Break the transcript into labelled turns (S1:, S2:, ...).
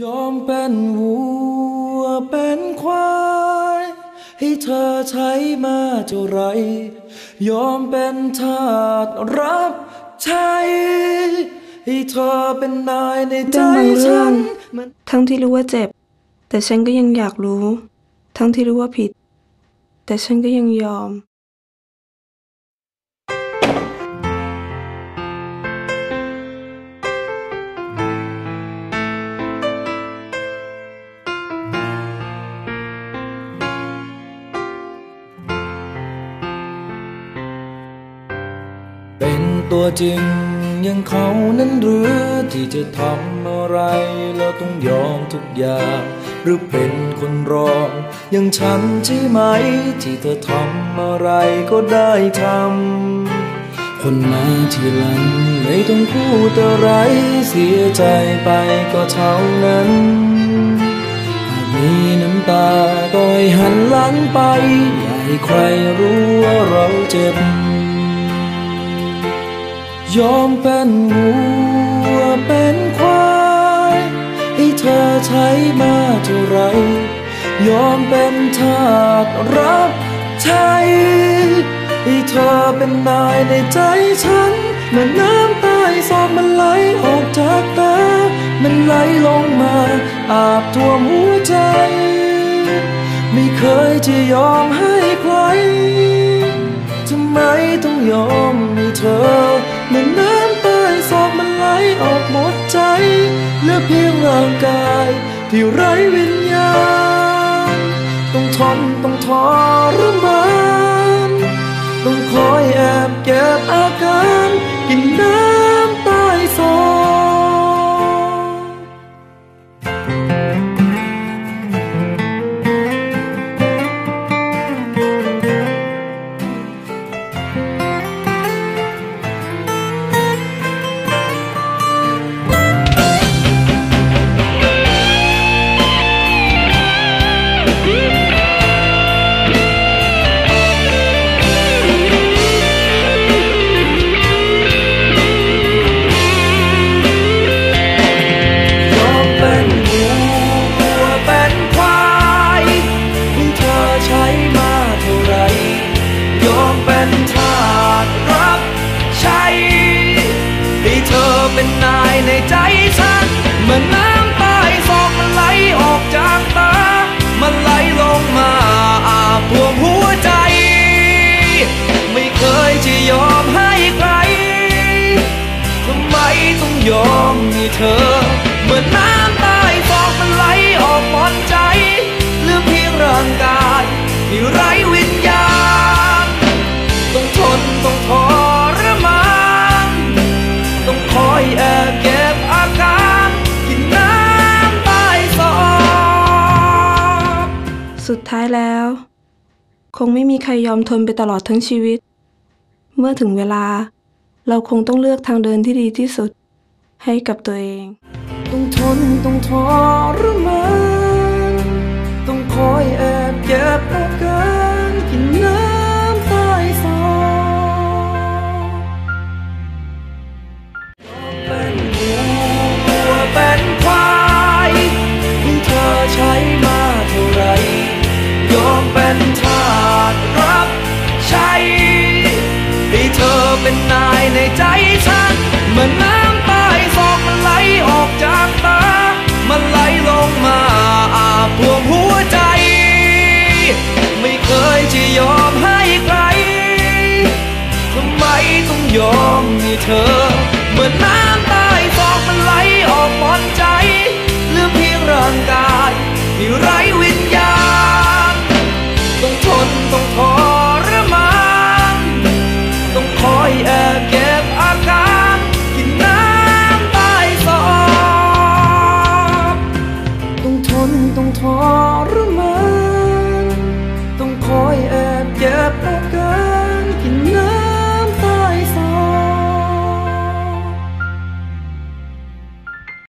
S1: ยอมเป็นวัวเป็นควาย ให้เธอใช้มาเท่าไร ยอมเป็นทาสรับใช้ให้เธอเป็นนายในใจฉัน
S2: ทั้งที่รู้ว่าเจ็บ แต่ฉันก็ยังอยากรู้ ทั้งที่รู้ว่าผิด แต่ฉันก็ยังยอม
S1: เป็นตัวจริงอยังเขานั้นหรือที่จะทำอะไรแล้วต้องยอมทุกอย่าง หรือเป็นคนรองอยังฉันใช่ไหม ที่เธอทำอะไรก็ได้ทำคนมาทีหลังไม่ต้องพูดอะไรเสียใจไปก็เท่านั้นหากมีน้ำตาก็ให้หันหลังไปอย่าให้ใครรู้ว่าเราเจ็บ ยอมเป็นวัวเป็นควายให้เธอใช้มาเท่าไร ยอมเป็นทาสรับใช้ให้เธอเป็นนายในใจฉันเมื่อน้ำตายซอกมันไหลออกจากตา มันไหลลงมา อาบท่วมหัวใจ ไม่เคยจะยอมให้ใครทำไมต้องยอมให้เธอ เมื่อน้ำตายซอกมันไหลออกหมดใจเหลือเพียงร่างกายที่ไร้วิญญาณต้องทนต้องทรมาน เธอเป็นนายในใจฉัน เหมือน้ำตายซอกมันไหลออกจากตา มันไหลลงมาอาบท่วมหัวใจ ไม่เคยจะยอมให้ใคร ทำไมต้องยอมให้เธอ
S2: สุดท้ายแล้ว คงไม่มีใครยอมทนไปตลอดทั้งชีวิต เมื่อถึงเวลา เราคงต้องเลือกทางเดินที่ดีที่สุด ให้กับตัวเอง
S1: ต้องทนต้องทรมานต้องคอยแอบเก็บอาการกินน้ำใต้ซอกเป็น ม